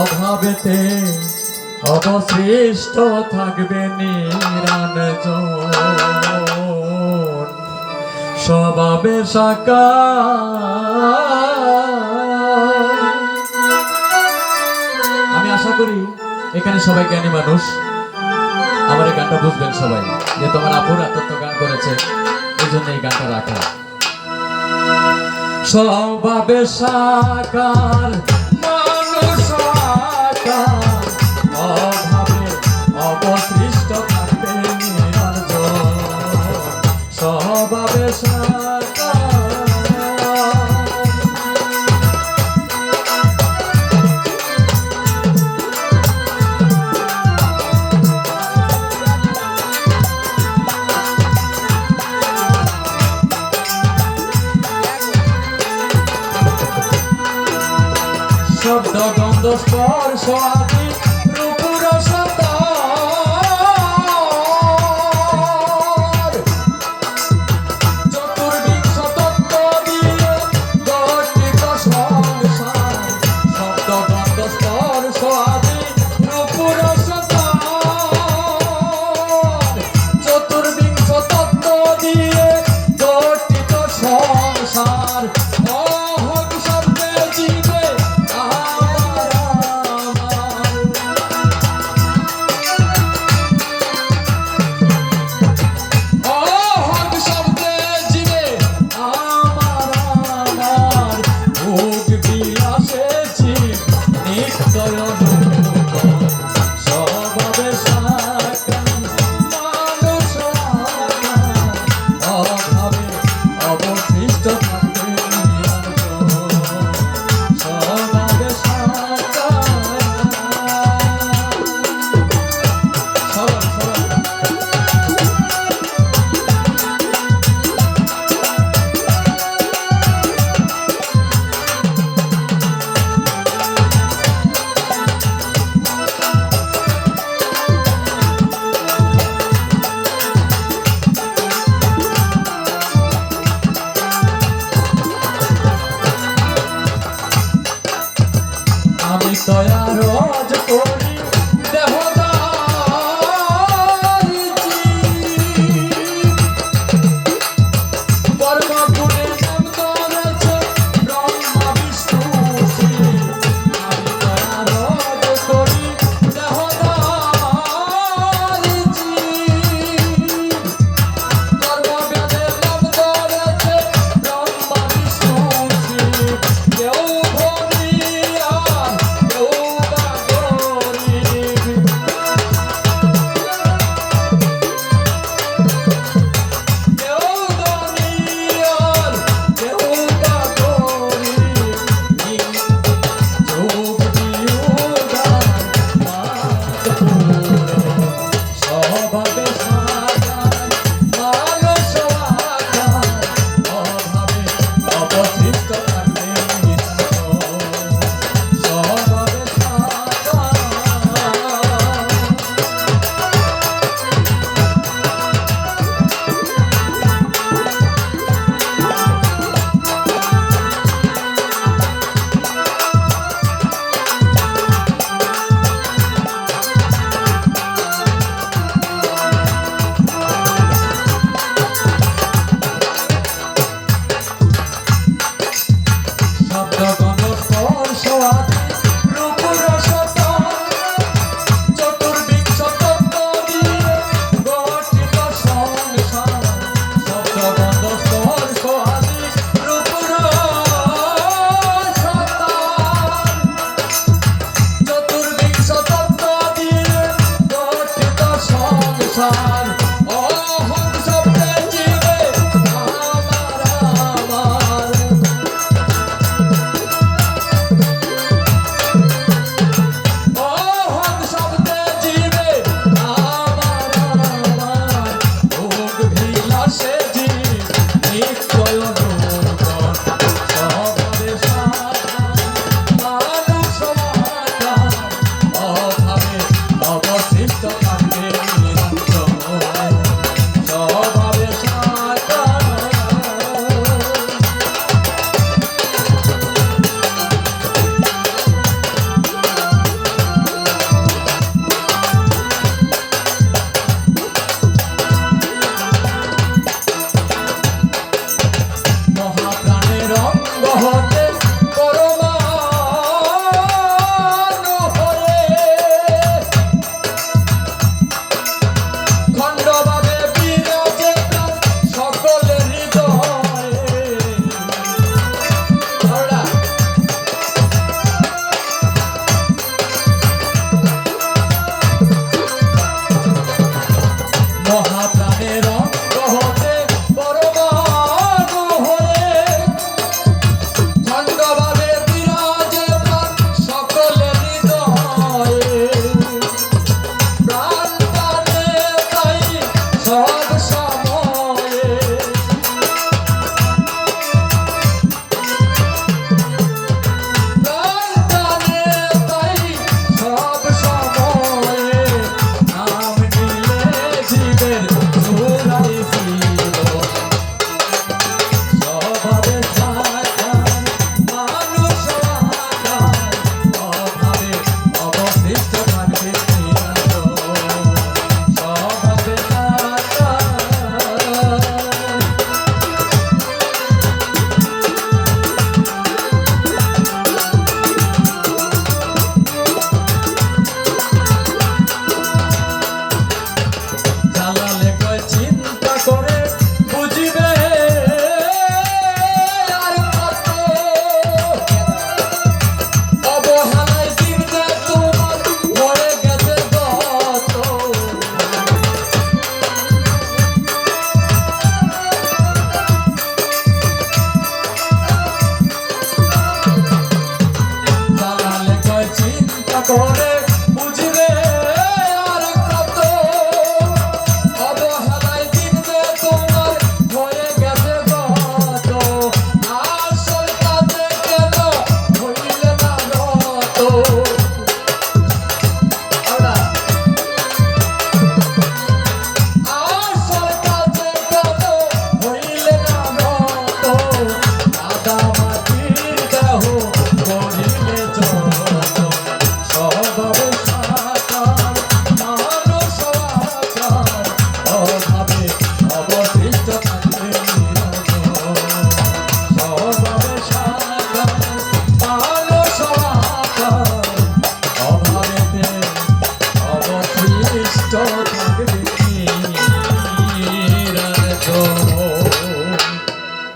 অভাবেতে অবশিষ্ট থাকবে নিরান স্বভাবে সাকার। আমি আশা করি এখানে সবাই জ্ঞানী মানুষ। আমার এই গানটা বুঝবেন সবাই যে তোমার আপুর এত গান করেছে। এই জন্য এই গানটা রাখা স্বভাবে সাকার শব্দ গন্ধ স্পর্শ আদি রূপুর শব্দ চতুর্বিংশ তত্ত্ব দিয়ে গঠিত সংসার। শব্দ গন্ধ স্পর্শ আদি রূপুর শব্দ চতুর্বিংশ তত্ত্ব দিয়ে গঠিত সংসার। করে